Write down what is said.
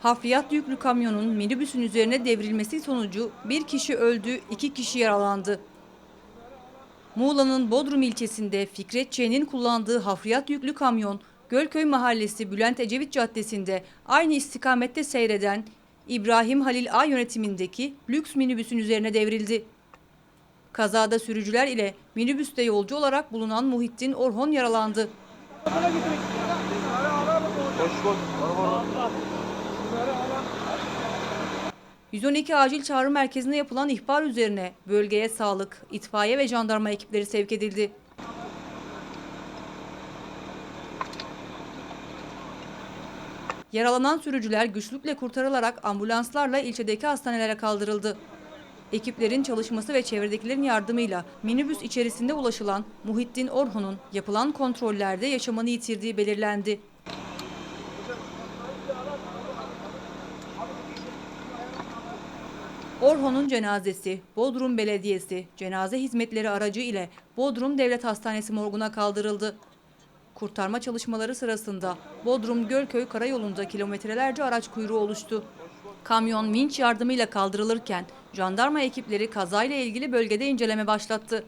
Hafriyat yüklü kamyonun minibüsün üzerine devrilmesi sonucu bir kişi öldü, iki kişi yaralandı. Muğla'nın Bodrum ilçesinde Fikret Ç'nin kullandığı hafriyat yüklü kamyon, Gölköy Mahallesi Bülent Ecevit Caddesi'nde aynı istikamette seyreden İbrahim Halil A yönetimindeki lüks minibüsün üzerine devrildi. Kazada sürücüler ile minibüste yolcu olarak bulunan Muhittin Orhon yaralandı. 112 acil çağrı merkezine yapılan ihbar üzerine bölgeye sağlık, itfaiye ve jandarma ekipleri sevk edildi. Yaralanan sürücüler güçlükle kurtarılarak ambulanslarla ilçedeki hastanelere kaldırıldı. Ekiplerin çalışması ve çevredekilerin yardımıyla minibüs içerisinde ulaşılan Muhittin Orhun'un yapılan kontrollerde yaşamını yitirdiği belirlendi. Orhon'un cenazesi Bodrum Belediyesi cenaze hizmetleri aracı ile Bodrum Devlet Hastanesi morguna kaldırıldı. Kurtarma çalışmaları sırasında Bodrum Gölköy karayolunda kilometrelerce araç kuyruğu oluştu. Kamyon vinç yardımıyla kaldırılırken jandarma ekipleri kazayla ilgili bölgede inceleme başlattı.